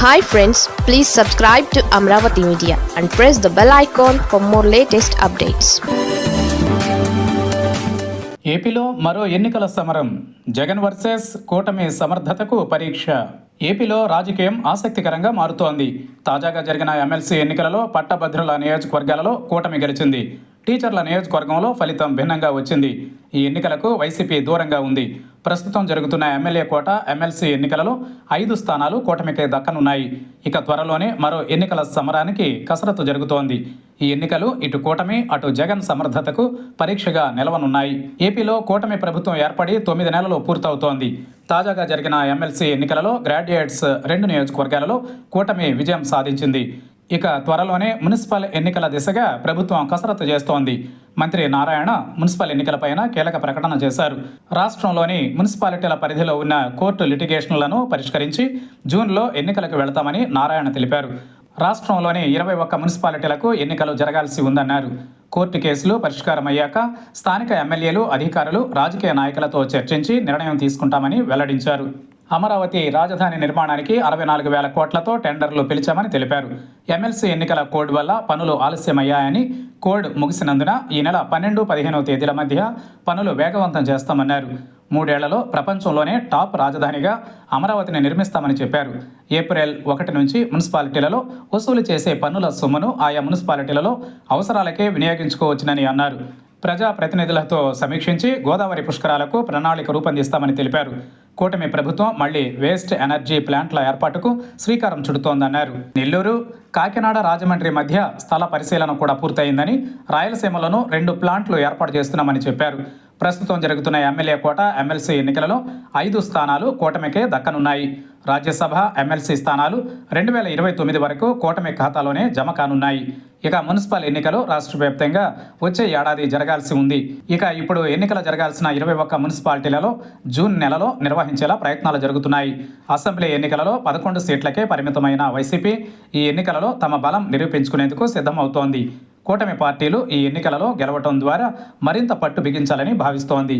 Hi friends please subscribe to Amaravati media and press the bell icon for more latest updates ఏపీలో మరో ఎన్నికల సమరం. Jagan versus కూటమి సమర్థతకు పరీక్ష. ఏపీలో రాజకీయం ఆసక్తికరంగా మారుతోంది. తాజాగా జరిగిన ఎమ్మెల్సీ ఎన్నికలలో పట్టభద్రుల నియోజకవర్గాలలో కూటమి గెలిచింది. టీచర్ల నియోజకవర్గంలో ఫలితం భిన్నంగా వచ్చింది. ఈ ఎన్నికలకు వైసీపీ దూరంగా ఉంది. ప్రస్తుతం జరుగుతున్న ఎమ్మెల్యే కోట ఎమ్మెల్సీ ఎన్నికలలో ఐదు స్థానాలు కూటమికి దక్కనున్నాయి. ఇక త్వరలోనే మరో ఎన్నికల సమరానికి కసరత్తు జరుగుతోంది. ఈ ఎన్నికలు ఇటు కూటమి అటు జగన్ సమర్థతకు పరీక్షగా నిలవనున్నాయి. ఏపీలో కూటమి ప్రభుత్వం ఏర్పడి తొమ్మిది నెలలు పూర్తవుతోంది. తాజాగా జరిగిన ఎమ్మెల్సీ ఎన్నికలలో గ్రాడ్యుయేట్స్ రెండు నియోజకవర్గాలలో కూటమి విజయం సాధించింది. ఇక త్వరలోనే మున్సిపల్ ఎన్నికల దిశగా ప్రభుత్వం కసరత్తు చేస్తోంది. మంత్రి నారాయణ మున్సిపల్ ఎన్నికలపైన కీలక ప్రకటన చేశారు. రాష్ట్రంలోని మున్సిపాలిటీల పరిధిలో ఉన్న కోర్టు లిటిగేషన్లను పరిష్కరించి జూన్లో ఎన్నికలకు వెళతామని నారాయణ తెలిపారు. రాష్ట్రంలోని ఇరవై ఒక్క మున్సిపాలిటీలకు ఎన్నికలు జరగాల్సి ఉందన్నారు. కోర్టు కేసులు పరిష్కారమయ్యాక స్థానిక ఎమ్మెల్యేలు అధికారులు రాజకీయ నాయకులతో చర్చించి నిర్ణయం తీసుకుంటామని వెల్లడించారు. అమరావతి రాజధాని నిర్మాణానికి అరవై నాలుగు వేల కోట్లతో టెండర్లు పిలిచామని తెలిపారు. ఎమ్మెల్సీ ఎన్నికల కోడ్ వల్ల పనులు ఆలస్యమయ్యాయని కోడ్ ముగిసినందున ఈ నెల పన్నెండు పదిహేనవ తేదీల మధ్య పనులు వేగవంతం చేస్తామన్నారు. మూడేళ్ళలో ప్రపంచంలోనే టాప్ రాజధానిగా అమరావతిని నిర్మిస్తామని చెప్పారు. ఏప్రిల్ ఒకటి నుంచి మున్సిపాలిటీలలో వసూలు చేసే పన్నుల సొమ్మును ఆయా మున్సిపాలిటీలలో అవసరాలకే వినియోగించుకోవచ్చునని అన్నారు. ప్రజాప్రతినిధులతో సమీక్షించి గోదావరి పుష్కరాలకు ప్రణాళిక రూపొందిస్తామని తెలిపారు. కూటమి ప్రభుత్వం మళ్ళీ వేస్ట్ ఎనర్జీ ప్లాంట్ల ఏర్పాటుకు శ్రీకారం చుడుతోందన్నారు. నెల్లూరు కాకినాడ రాజమండ్రి మధ్య స్థల పరిశీలన కూడా పూర్తయిందని రాయలసీమలోనూ రెండు ప్లాంట్లు ఏర్పాటు చేస్తున్నామని చెప్పారు. ప్రస్తుతం జరుగుతున్న ఎమ్మెల్యే కోట ఎమ్మెల్సీ ఎన్నికలలో ఐదు స్థానాలు కూటమికే దక్కనున్నాయి. రాజ్యసభ ఎమ్మెల్సీ స్థానాలు రెండు వేల ఇరవై తొమ్మిది వరకు కూటమి ఖాతాలోనే జమ కానున్నాయి. ఇక మున్సిపల్ ఎన్నికలు రాష్ట్ర వ్యాప్తంగా వచ్చే ఏడాది జరగాల్సి ఉంది. ఇక ఇప్పుడు ఎన్నికలు జరగాల్సిన ఇరవై ఒక్క మున్సిపాలిటీలలో జూన్ నెలలో నిర్వహించేలా ప్రయత్నాలు జరుగుతున్నాయి. అసెంబ్లీ ఎన్నికలలో పదకొండు సీట్లకే పరిమితమైన వైసీపీ ఈ ఎన్నికలలో తమ బలం నిరూపించుకునేందుకు సిద్ధమవుతోంది. కూటమి పార్టీలు ఈ ఎన్నికలలో గెలవటం ద్వారా మరింత పట్టు బిగించాలని భావిస్తోంది.